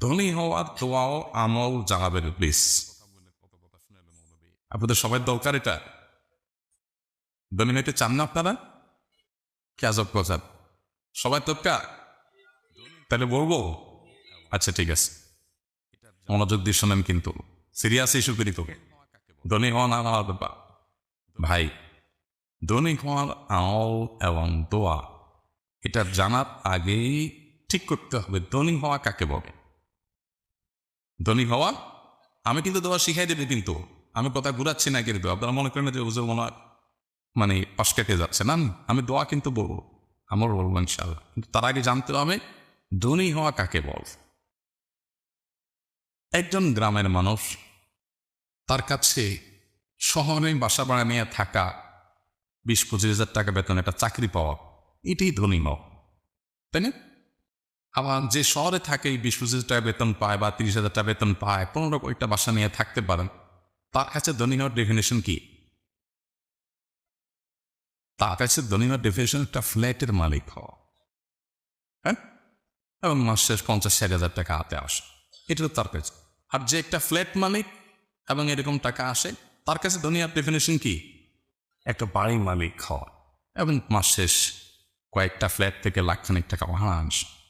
ধনী হওয়ার দোয়াও আমল জানাবেন প্লিজ। আপনাদের সবাই দরকার এটা? ধনী হইতে চান না আপনারা? কি আজব কথা সবাই দরকার? তাহলে বলব? আচ্ছা ঠিক আছে। মনোযোগ দিয়ে শোনেন কিন্তু। সিরিয়াস ইস্যু করি তোকে। ধনী হওয়া না হওয়ার ব্যাপার। ভাই, ধনী হওয়ার আমল এবং দোয়া, এটা জানার আগেই ঠিক করতে হবে। ধনী হওয়া কাকে বলে? ধনী হওয়া? আমি কিন্তু দোয়া শিখাই দেবে কিন্তু। আমি কথা ঘুরাচ্ছি না কিন্তু। আপনারা মনে করেন যে বুঝে মনে মানে পাশ কেটে যাচ্ছে। না আমি দোয়া কিন্তু বলব। আমার বলব ইনশাল্লাহ কিন্তু তার আগে জানতে হবে, ধনী হওয়া কাকে বল? একজন গ্রামের মানুষ তার কাছে শহরে বাসা ভাড়া নিয়ে থাকা বিশ পঁচিশ হাজার টাকা বেতন একটা চাকরি পাওয়া, এটাই ধনী হওয়া। তাই না? আবার যে শহরে থাকে বিশ পঁচিশ টাকা বেতন পায় বা তিরিশ হাজার টাকা বেতন পায় কোনো রকম একটা বাসা নিয়ে থাকতে পারেন। তার কাছে ধনী হওয়ার ডেফিনেশন কি? তার কাছে ধনী হওয়ার ডেফিনেশন একটা ফ্ল্যাটের মালিক হওয়া। হ্যাঁ? এবং মাস শেষ পঞ্চাশ ষাট হাজার টাকা হাতে আসে। এটা তো তার কাছে। আর যে একটা ফ্ল্যাট মালিক এবং এরকম টাকা আসে, তার কাছে ধনী হওয়ার ডেফিনেশন কি? একটা বাড়ির মালিক হওয়া। এবং মাস শেষ কয়েকটা ফ্ল্যাট থেকে লাখখানিক টাকা ভাড়া আসে।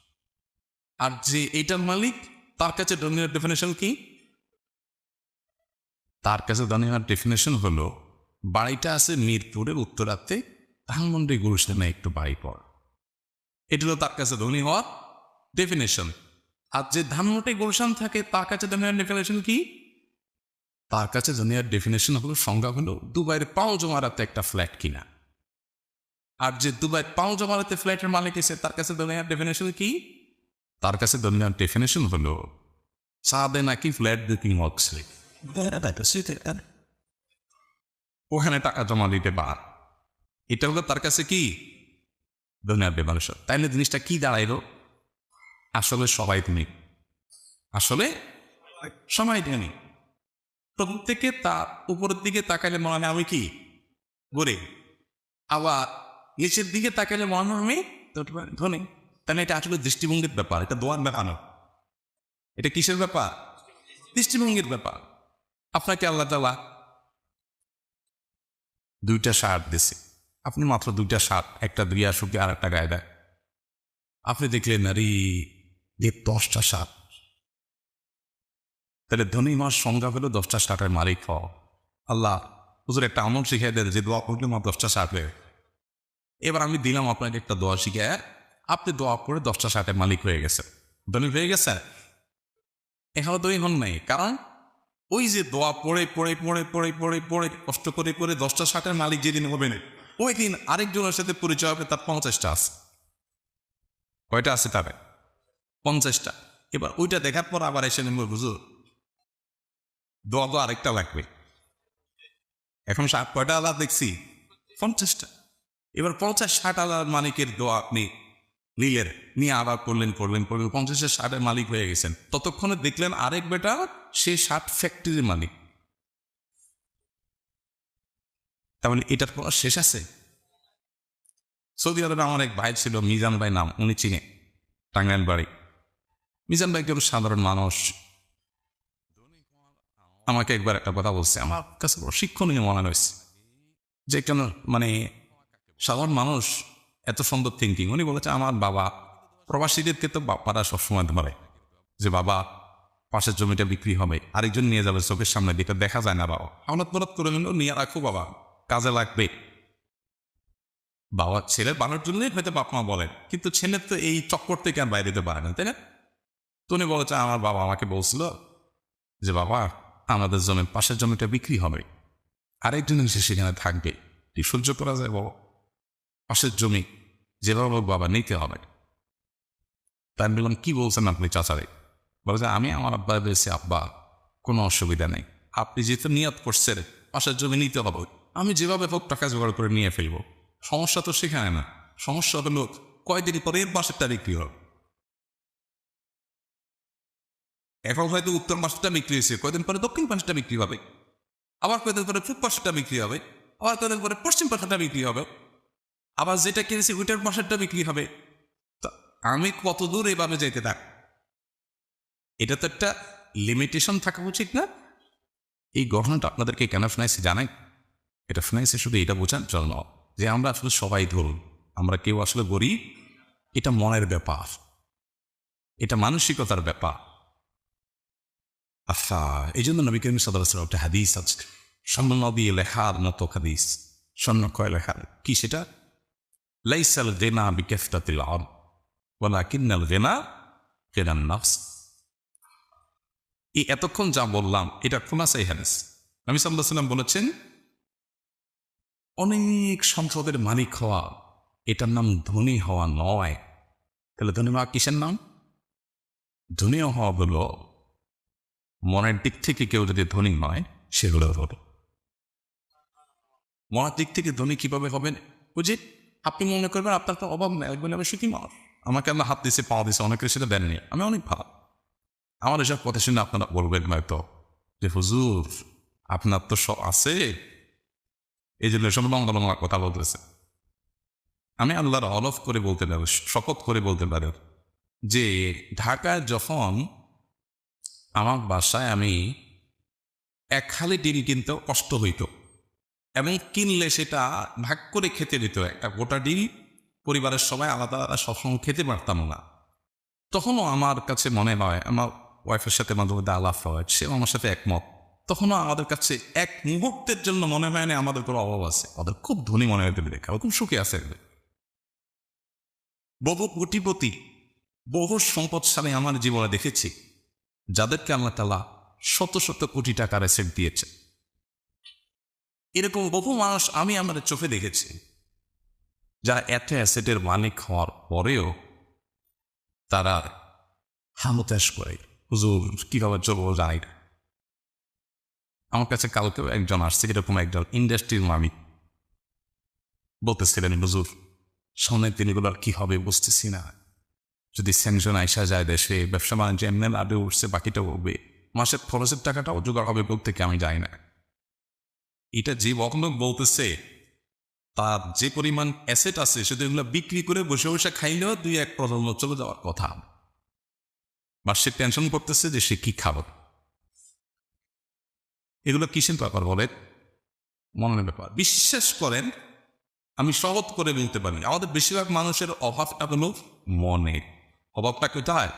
আর যে এইটার মালিক, তার কাছে ধনী হওয়ার ডেফিনেশন কি? তার কাছে ধনী হওয়ার ডেফিনেশন হলো, বাড়িটা আছে মিরপুরের উত্তরাতে, ধানমন্ডি গুরুস্থানে একটু বাড়ি পর। এটা হলো তার কাছে ধনী হওয়ার ডেফিনেশন আর যে ধানমন্ডি গুলশান থাকে, তার কাছে ধনী হওয়ার ডেফিনেশন কি? তার কাছে দুনিয়ার ডেফিনেশন হলো, সংজ্ঞা হলো, দুবাইয়ের পাও জমারাতে একটা ফ্ল্যাট কিনা। আর যে দুবাই পাও জমারাতে ফ্ল্যাটের মালিক এসে, তার কাছে দুনিয়ার ডেফিনেশন কি? তার কাছে দুনিয়ার ডেফিনেশন হলো সাদে নাকি ফ্ল্যাট বুকিং হচ্ছে ওখানে টাকা জমা দিতে পার এটা হলো তার কাছে কি? দুনিয়ার ডেফিনেশন তাইলে জিনিসটা কি দাঁড়াইলো? আসলে সবাই তুমি। আসলে সবাই তুমি। প্রত্যেকে তার উপরের দিকে তাকাইলে মনে হয় আমি কি? গরিব। আবার নিচের দিকে তাকাইলে মনে হয় আমি ধনী। তাহলে এটা আসলে দৃষ্টিভঙ্গির ব্যাপার, এটা দোয়ার ব্যাপার না। এটা কিসের ব্যাপার? দৃষ্টিভঙ্গির ব্যাপার। আপনাকে আল্লাহ তালা দুইটা শার্ট দিছে আপনি মাত্র দুইটা শার্ট, একটা দুইয়া শুকে আর একটা গায়ে দেয় আপনি দেখলেন, আরে, যে দশটা শার্ট। তাহলে ধনী মাস সংজ্ঞা হলো দশটা শার্টের মালিক হওয়া। আল্লাহ, হুজুর, একটা আমল শিখিয়ে দেয় যে দোয়া করলে মা দশটা হয়ে এবার আমি দিলাম আপনাকে একটা দোয়া শিখে আপনি দোয়া করে দশটা শার্টের মালিক হয়ে গেছে ধনী হয়ে গেছে এখানে ধনী হন নাই। কারণ ওই যে দোয়া পড়ে পড়ে পড়ে পড়ে পড়ে পড়ে, কষ্ট করে করে দশটা শার্টের মালিক যেদিন হবে না ওই দিন আরেকজনের সাথে পরিচয় হবে, তার পঞ্চাশটা আছে। কয়টা আছে তার পঞ্চাশটা। এবার ওইটা দেখার পর আবার এসে নেব বুঝো দোয়া তো আরেকটা লাগবে। এখন ষাট কয়টা আলাদা দেখছি? পঞ্চাশটা। এবার পঞ্চাশ ষাট আলাদা মালিকের দোয়া আপনি নিলেন নিয়ে আবার করলেন করলেন করলেন। পঞ্চাশের ষাটের মালিক হয়ে গেছেন। ততক্ষণে দেখলেন আরেক বেটা সে ষাট ফ্যাক্টরির মালিক। তাহলে এটার কোনো শেষ আছে। সৌদি আরবে আমার এক ভাই ছিল, মিজান ভাই নাম, উনি চিনে। টাঙ্গাইল বাড়ি। মিজান ভাই একজন সাধারণ মানুষ? আমাকে একবার একটা কথা বলছে। আমার কাছে বড় শিক্ষণীয় মনে হয়েছে। যে কেন মানে সাধারণ মানুষ এত সুন্দর থিঙ্কিং উনি বলেছে, আমার বাবা প্রবাসীদেরকে তো বাপারা সবসময় ধরে যে, বাবা, পাশের জমিটা বিক্রি হবে, আরেকজন নিয়ে যাবে চোখের সামনে যেটা দেখা যায় না বাবা। হঠাৎ মরত করে নিল নিয়ে রাখো বাবা, কাজে লাগবে। বাবা, ছেলে বানার জন্যই হয়তো বাপ মা বলেন, কিন্তু ছেলের তো এই চক্কর থেকে আর বাইরে পারে না, তাই না? তো উনি বলেছে, আমার বাবা আমাকে বলছিল যে, বাবা, আমাদের জমি, পাশের জমিটা বিক্রি হবে, আরেকজন এসে সেখানে থাকবে। সহ্য করা যায় বাবা। পাশের জমি যেভাবে হোক বাবা নিতে হবে। তাই আমি বললাম, কি বলছেন আপনি চাচারে? বলে যে, আমি আমার আব্বা বলেছি, আব্বা, কোনো অসুবিধা নেই। আপনি যেহেতু নিয়ত করছেন, পাশের জমি নিতে হবে। আমি যেভাবে হোক টাকা জোগাড় করে নিয়ে ফেলব। সমস্যা তো সেখানে না। সমস্যা হলো, কয়দিন পরে এর পাশেরটা বিক্রি হবে। এখন হয়তো উত্তর পাশটা বিক্রি হয়েছে, কয়দিন পরে দক্ষিণ পাশটা বিক্রি হবে। আবার কয়দিন পরে পূব পাশটা বিক্রি হবে। আবার কয়দিন পরে পশ্চিম পাশটা বিক্রি হবে। আবার যেটা কিনেছি ওইটার পাশেরটা বিক্রি হবে। তা আমি কত দূর এইভাবে যেতে থাক এটা তো একটা লিমিটেশন থাকা উচিত না। এই ঘটনাটা আপনাদেরকে কেন শোনাইছি জানাই? এটা শোনাইছে শুধু এটা বোঝার জন্য যে আমরা আসলে সবাই ধরুন, আমরা কেউ আসলে গরিব, এটা মনের ব্যাপার। এটা মানসিকতার ব্যাপার। আচ্ছা এই জন্য নবী করিম সাদাম একটা হাদিস আছে। স্বর্ণ নবী লেখার মতো হাদিস। স্বর্ণ কয় লেখার? কি সেটা? গেনা বিকেফতাতিল আম ওলা কিন্নাল গেনা কেনান নাফস এই এতক্ষণ যা বললাম, এটা খুনাসাই হাদিস। নবী সাল্লাহ সাল্লাম বলেছেন, অনেক সম্পদের মালিক হওয়া, এটার নাম ধনী হওয়া নয়। তাহলে ধনী হওয়া কিসের নাম? ধনী হওয়া হলো, মনের দিক থেকে কেউ যদি ধনী নয় সেগুলো হবে মনের দিক থেকে ধনী কীভাবে হবেন বুঝি আপনি মনে করবেন আপনার তো অভাব নেই বলে আমি সুখী মানুষ আমাকে আমরা হাত দিছে পা দিছে অনেকে সেটা দেননি। আমি অনেক ভালো। আমার এসব কথা শুনে আপনারা বলবেন হয়তো যে, হুজুর, আপনার তো সব আছে। এই জন্য এসব লম্বা লম্বা কথা বলতেছে। আমি আল্লাহর অলফ করে বলতে পারি, শপথ করে বলতে পারি যে, ঢাকায় যখন আমার বাসায় আমি এক খালি ডিম কিনতে কষ্ট হইত। এবং কিনলে সেটা ভাগ করে খেতে দিত। একটা গোটা ডিম পরিবারের সবাই আলাদা আলাদা সবসময় খেতে পারতাম না। তখনও আমার কাছে মনে হয়, আমার ওয়াইফের সাথে মাঝে মধ্যে আলাপ হয়, সেও আমার সাথে একমত। তখনও আমাদের কাছে এক মুহূর্তের জন্য মনে হয় না আমাদের কোনো অভাব আছে। ওদের খুব ধনী মনে হয় দেখে খুব সুখী আছে বহু কোটিপতি, বহু সম্পদশালী আমার জীবনে দেখেছি, যাদেরকে আল্লাহ তালা শত শত কোটি টাকা রেসেট দিয়েছে এরকম বহু মানুষ আমি আমার চোখে দেখেছি, যারা এত অ্যাসেটের মালিক হওয়ার পরেও তারা হামতাস করে। হুজুর কীভাবে চলবো জানি না। আমার কাছে কালকেও একজন আসছে, এরকম একজন ইন্ডাস্ট্রির মালিক। বলতেছিলেন, হুজুর, সামনের দিনগুলোর কি হবে বুঝতেছি না। যদি স্যাংশন আইসা যায় দেশে, ব্যবসা বাণিজ্য এমনি লাভে উঠছে, বাকিটা হবে মাসের খরচের টাকাটাও জোগাড় হবে থেকে আমি যাই না। এটা যে বকনক বলতেছে তার যে পরিমাণ অ্যাসেট আছে সেটা এগুলো বিক্রি করে বসে বসে খাইলেও দুই এক প্রজন্ম চলে যাওয়ার কথা। বা সে টেনশন করতেছে যে সে কি খাবে। এগুলো কিসের ব্যাপার বলে মনের ব্যাপার। বিশ্বাস করেন আমি সহজ করে বলতে পারি। আমাদের বেশিরভাগ মানুষের অভাবটা হলো মনে। অভাবটা কোথায়?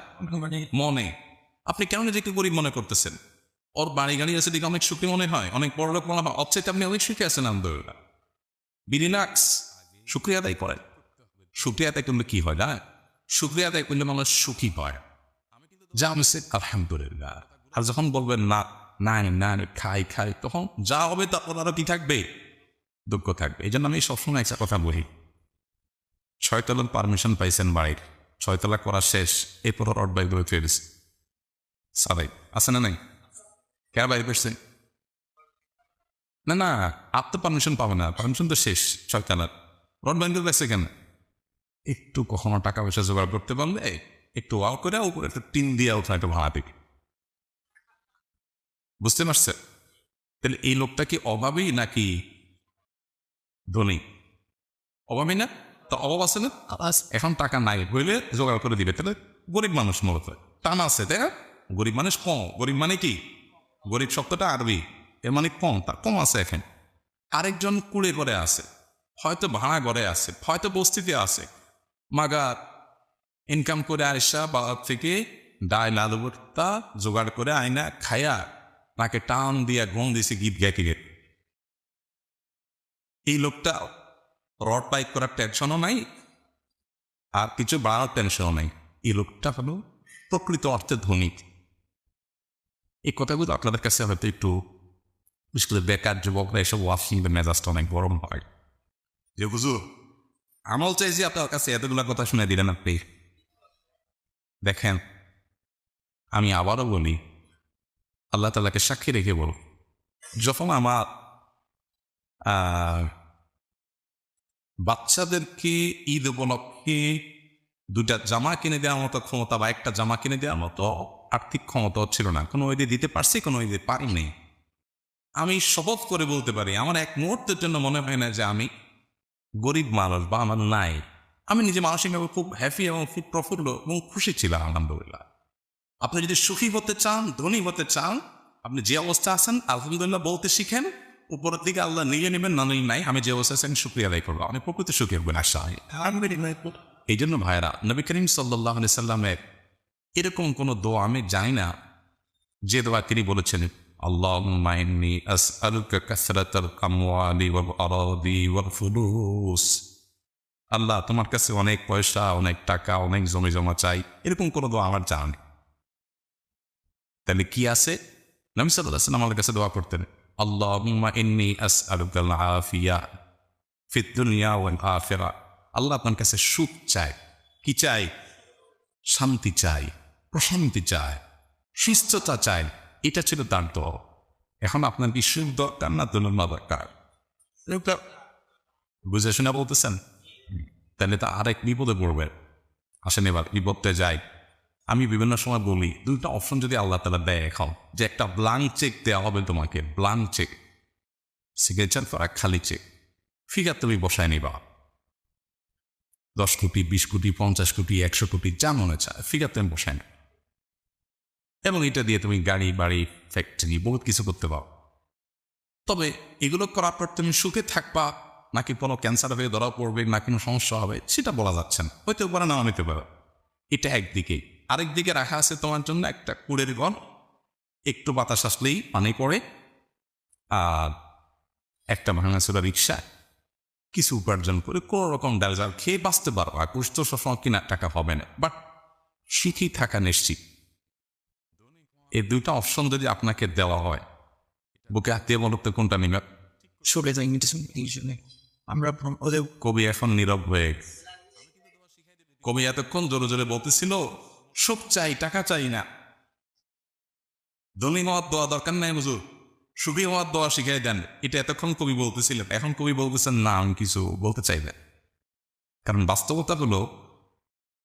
মনে। আপনি কেন নিজেকে গরিব মনে করতেছেন? ওর বাড়ি গাড়ি আছে দিকে অনেক সুখী মনে হয়। অনেক বড় লোক মনে হয়। অবচেয়ে আপনি অনেক সুখী আছেন আন্দোলন বিরিনাক্স শুক্রিয়া আদায় করেন শুক্রিয়া আদায় করলে কি হয়, না? শুক্রিয়া আদায় করলে মানুষ সুখী হয়। যা আমি আলহামদুলিল্লাহ। আর যখন বলবেন, না না না, খাই খাই, তখন যা হবে তারপর আরও কি থাকবে? দুঃখ থাকবে। এই জন্য আমি সবসময় একটা কথা বলি। ছয়তলার পারমিশন পাইছেন বাড়ির। ছয়তলা করা শেষ। এরপর রড বাইক ধরে ফিরে দিছে সাদাই আছে না নাই? কে বাইরে পেয়েছে না না আপ তো পারমিশন পাবে না। পারমিশন তো শেষ ছয়তলার রড বাইক ধরে কেন? একটু কখনো টাকা পয়সা জোগাড় করতে পারলে একটু ওয়াও করে উপরে একটু টিন দিয়ে ওঠা একটু ভাড়া দিবি। বুঝতে পারছে? তাহলে এই লোকটা কি অভাবী নাকি ধনী? অভাবী না? তো অভাব আছে না? এখন টাকা নাই হইলে জোগাড় করে দিবে। তাহলে গরিব মানুষ মূলত। টান আছে তাই না? গরিব মানুষ কম। গরিব মানে কি? গরিব শব্দটা আরবি। এর মানে কম, তার কম আছে এখন। আরেকজন কুড়ে করে আছে, হয়তো ভাড়া ঘরে আছে, হয়তো বস্তিতে আছে। মাগার ইনকাম করে আইসা বাবার থেকে আলু ভর্তা জোগাড় করে আয়না খায়া তাকে টান দিয়া ঘুম দিছে গীত গেকে গেট এই লোকটা রড বাইক করার টেনশনও নাই, আর কিছু বাড়ার টেনশনও নাই। এই লোকটা হলো প্রকৃত অর্থে ধনী। এই কথাগুলো আপনাদের কাছে হয়তো একটু বিশেষ করে বেকার যুবকরা এসব ওয়াশিং মেজাজটা অনেক গরম হয় যে হুজুর আমল চাইছি আপনার কাছে এতগুলো কথা শুনে দিলেন আপনি দেখেন আমি আবারও বলি আল্লাহ তালাকে সাক্ষী রেখে বল যখন আমার বাচ্চাদেরকে ঈদ উপলক্ষে দুটা জামা কিনে দেওয়ার মতো ক্ষমতা বা একটা জামা কিনে দেওয়ার মতো আর্থিক ক্ষমতা ছিল না। কোনো ওই দিতে পারছি কোনো ওই পারিনি আমি শপথ করে বলতে পারি আমার এক মুহূর্তের জন্য মনে হয় না যে আমি গরিব মানুষ বা আমার নাই। আমি নিজে মানসিকভাবে খুব হ্যাপি এবং খুব প্রফুল্ল এবং খুশি ছিলাম আলহামদুলিল্লাহ। আপনি যদি সুখী হতে চান ধনী হতে চান আপনি যে অবস্থা আছেন আলহামদুলিল্লাহ বলতে শিখেন উপরের দিকে আল্লাহ নিয়ে নেবেন না নাই আমি যে অবস্থা আছেন শুক্রিয়া আদায় করব। আপনি প্রকৃতি সুখী হবেন আশা এই জন্য ভাইরা নবী করিম সাল্লাহ সাল্লামের এরকম কোনো দোয়া আমি জানি না। যে দোয়া তিনি বলেছেন আল্লাহ, তোমার কাছে অনেক পয়সা, অনেক টাকা, অনেক জমি জমা চাই। এরকম কোনো দোয়া আমার জানা তাহলে কি আছে? নবী আমাদের কাছে দোয়া করতেন দুনিয়া ওয়াল আখিরা। আল্লাহ আপনার কাছে সুখ চাই কি চাই শান্তি চাই প্রশান্তি চায় সুস্থতা চাই এটা ছিল তার তো এখন আপনার কি সুখ দরকার না তুলনা দরকার বুঝে শুনে বলতেছেন? তাহলে তো আরেক বিপদে পড়বে। আসেন এবার বিপদে যাই। আমি বিভিন্ন সময় বলি দুইটা অপশন যদি আল্লাহ তালা দেয় এখন যে একটা ব্লাঙ্ক চেক দেওয়া হবে তোমাকে ব্লাঙ্ক চেক সিগনেচার করা খালি চেক ফিগার তুমি বসায় নিবা। দশ কোটি বিশ কোটি পঞ্চাশ কোটি একশো কোটি যা মনে চায় ফিগার তুমি বসায় না এবং এটা দিয়ে তুমি গাড়ি, বাড়ি ফ্যাক্টরি বহুত কিছু করতে পারো। তবে এগুলো করার পর তুমি সুখে থাকবা নাকি কোনো ক্যান্সার হয়ে ধরা পড়বে, না কোনো সমস্যা হবে, সেটা বলা যাচ্ছে না। হয়তো পারে না নিতে পারে এটা একদিকে। আরেক দিকে রাখা আছে তোমার জন্য একটা কুড়ের ঘর একটু বাতাস আসলেই পানি পড়ে, আর একটা ভাঙা ভাঙাচোরা রিক্সা। কিছু উপার্জন করে কোনো রকম ডালজাল খেয়ে বাঁচতে পারো। আর কুষ্ঠ সবসময় কিনার টাকা হবে না। বাট সুখী থাকা নিশ্চিত। এই দুইটা অপশন যদি আপনাকে দেওয়া হয় বুকে হাত দিয়ে বলতে কোনটা নিবে সরে যাই আমরা ওদের কবি এখন নীরব হয়ে কবি এতক্ষণ জোরে জোরে বলতেছিল সুখ চাই টাকা চাই না। ধনী হওয়ার দোয়া দরকার নাই হুজুর। সুখী হওয়ার দোয়া শিখাই দেন। এটা এতক্ষণ কবি বলতেছিলেন। এখন কবি বলতেছেন না আমি কিছু বলতে চাইবেন কারণ বাস্তবতা হলো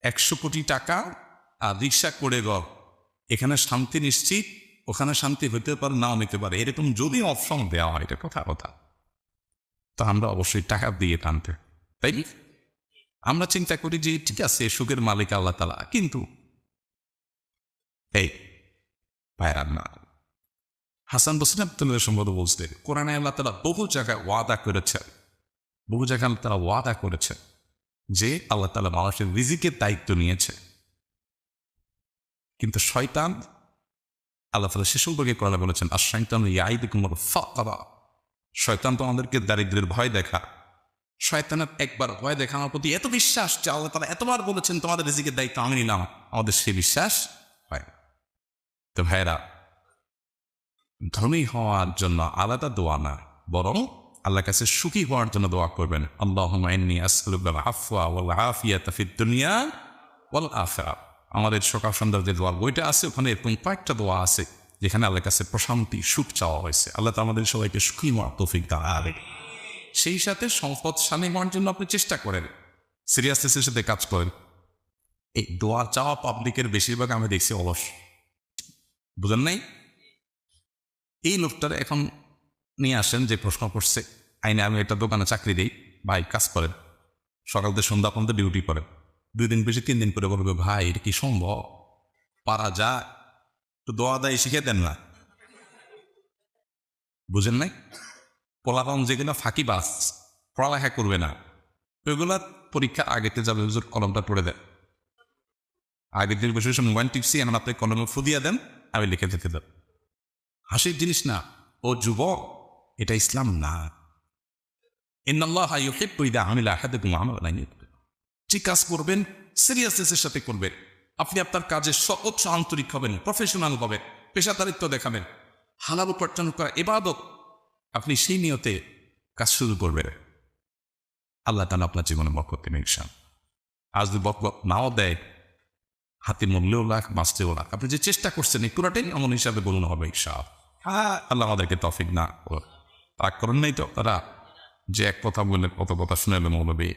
একশো কোটি টাকা আর রিক্সা করে গড় এখানে শান্তি নিশ্চিত, ওখানে শান্তি হতে পারে, নাও নিতে পারে। এরকম যদি অপশন দেওয়া হয়, এটা কথা কথা। তা আমরা অবশ্যই টাকা দিয়ে টানতে, তাই আমরা চিন্তা করি যে, ঠিক আছে, সুখের মালিক আল্লাহ তালা কিন্তু এই পায়রান না। হাসান বসিন আব্দুল্লাহ সম্ভবত বলতে কোরআনে আল্লাহ তালা বহু জায়গায় ওয়াদা করেছেন। বহু জায়গায় আল্লাহ তালা ওয়াদা করেছে যে, আল্লাহ তালা মানুষের রিজিকের দায়িত্ব নিয়েছে। কিন্তু শয়তান আল্লাহ তালা সে সম্পর্কে কোরআনে বলেছেন আর শয়তান ইয়াইদ কুমার ফাঁকা শয়তান তো আমাদেরকে দারিদ্রের ভয় দেখা শয়তানের একবার ভয় দেখা আমার প্রতি এত বিশ্বাস যে আল্লাহ তারা এতবার বলেছেন, তোমাদের রিজিকের দায়িত্ব আমি নিলাম। আমাদের সে বিশ্বাস হয়। তো ভাইরা ধনী হওয়ার জন্য আলাদা দোয়া না, বরং আল্লাহ কাছে সুখী হওয়ার জন্য দোয়া করবেন। আল্লাহ আফওয়া ওয়াল আফিয়াতা ফিদ দুনিয়া ওয়াল আখিরাহ আমাদের সকাল সন্ধ্যার দোয়া বইটা আছে ওখানে, এরকম কয়েকটা দোয়া আছে, যেখানে আল্লাহর কাছে প্রশান্তি, সুখ চাওয়া হয়েছে। আল্লাহ তো আমাদের সবাইকে সুখী হওয়ার তৌফিক দাঁড়াবে সেই সাথে সম্পদ স্বামী হওয়ার জন্য আপনি চেষ্টা করেন। সিরিয়াসনেসের সাথে কাজ করেন। এই দোয়া চাওয়া পাবলিকের বেশিরভাগ আমি দেখছি অলস। বুঝেন নাই? এই লোকটার এখন নিয়ে আসেন যে প্রশ্ন করছে, আইনে আমি একটা দোকানে চাকরি দিই, ভাই কাজ করেন। সকাল থেকে সন্ধ্যা পর্যন্ত ডিউটি করেন। দুই দিন বেশি তিন দিন করে বলবে, ভাই, এটা কি সম্ভব? পারা যায়। তো দোয়া দায় শিখে দেন না। বুঝেন নাই? পোলাপান যেগুলো ফাঁকি বাস, পড়ালেখা করবে না। ওইগুলা পরীক্ষা আগেতে যাবে, হুজুর, কলমটা পড়ে দেন। আগের দিন বসে বসে মোবাইল টিপসি এখন আপনি কলমে ফুদিয়া দেন, আমি লিখে যেতে দেন হাসির জিনিস না। ও যুবক, এটা ইসলাম না। ইন্নাল্লাহ ইউহিব্বু ইযা আমিলা আহাদুকুম আমালান যে কাজ করবেন সিরিয়াসনেসের সাথে করবেন। আপনি আপনার কাজে সর্বোচ্চ আন্তরিক হবেন প্রফেশনাল হবেন পেশাদারিত্ব দেখাবেন। হালাল উপার্জন করা এবাদত। আপনি সেই নিয়তে কাজ শুরু করবেন। আল্লাহ তালা আপনার জীবনে দেবেন ইনশাল আজ যদি বরকত নাও দেয় হাতে মূল্যও লাখ বাঁচতেও লাখ। আপনি যে চেষ্টা করছেন এই পুরাটাই এমন হিসাবে বলুন হবে ইনশাল হ্যাঁ। আল্লাহ আমাদেরকে তফিক না রাগ করেন নাই তো? তারা যে এক কথা বললেন কত কথা শুনে মৌলবী।